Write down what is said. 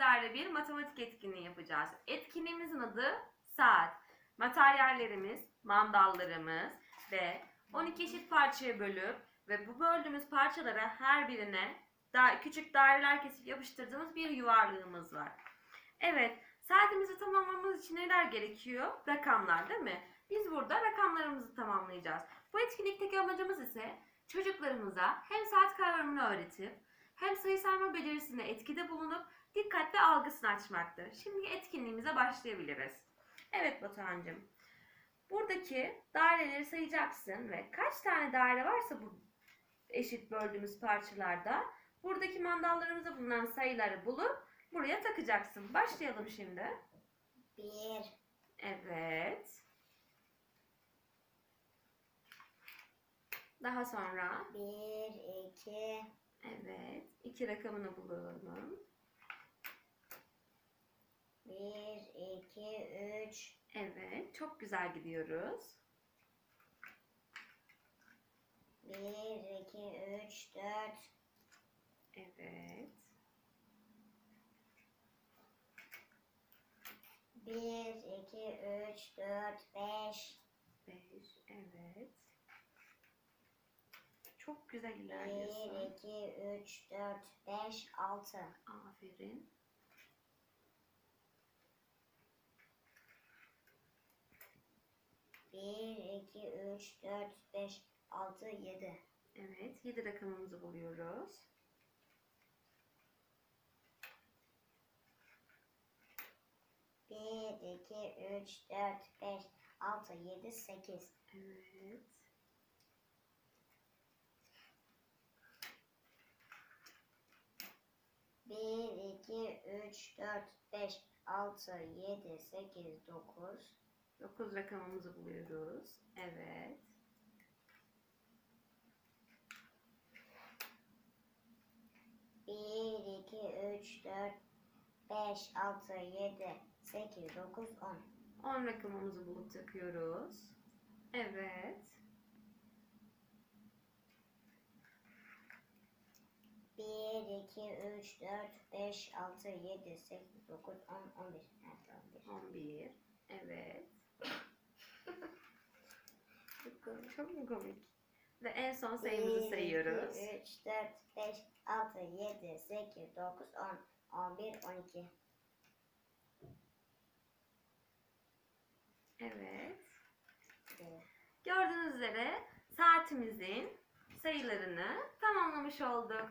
sizlerle bir matematik etkinliği yapacağız. Etkinliğimizin adı saat. Materyallerimiz, mandallarımız ve 12 eşit parçaya bölüp ve bu böldüğümüz parçalara her birine daha küçük daireler kesip yapıştırdığımız bir yuvarlığımız var. Evet, saatimizi tamamlamamız için neler gerekiyor? Rakamlar değil mi? Biz burada rakamlarımızı tamamlayacağız. Bu etkinlikteki amacımız ise çocuklarımıza hem saat kavramını öğretip hem sayı sayma becerisine etkide bulunup dikkatle algısını açmaktır. Şimdi etkinliğimize başlayabiliriz. Evet Batuhan'cığım. Buradaki daireleri sayacaksın ve kaç tane daire varsa bu eşit böldüğümüz parçalarda buradaki mandallarımızda bulunan sayıları bulup buraya takacaksın. Başlayalım şimdi. Bir, Evet. Daha sonra bir, iki, evet iki rakamını bulalım. bir, iki, üç, Evet çok güzel gidiyoruz. bir, iki, üç, dört, Evet. bir, iki, üç, dört, beş, 5 evet. Çok güzel ilerliyorsun. iki, üç, dört, beş, altı, Aferin. bir, iki, üç, dört, beş, altı, yedi, Evet 7 rakamımızı buluyoruz. bir, iki, üç, dört, beş, altı, yedi, sekiz, Evet. 3, 4, 5, 6, 7, 8, 9. 9 rakamımızı buluyoruz. Evet. Bir, iki, üç, dört, beş, altı, yedi, sekiz, dokuz, on. 10 rakamımızı bulup takıyoruz. Evet. Bir, iki, üç, dört, beş, altı, yedi, sekiz, dokuz, on, on bir. Evet, on bir. 11. Evet. Çok mu komik? Ve en son sayımızı sayıyoruz. iki, üç, dört, beş, altı, yedi, sekiz, dokuz, on, on bir, on iki. Evet. Bir. Gördüğünüz üzere saatimizin sayılarını tamamlamış olduk.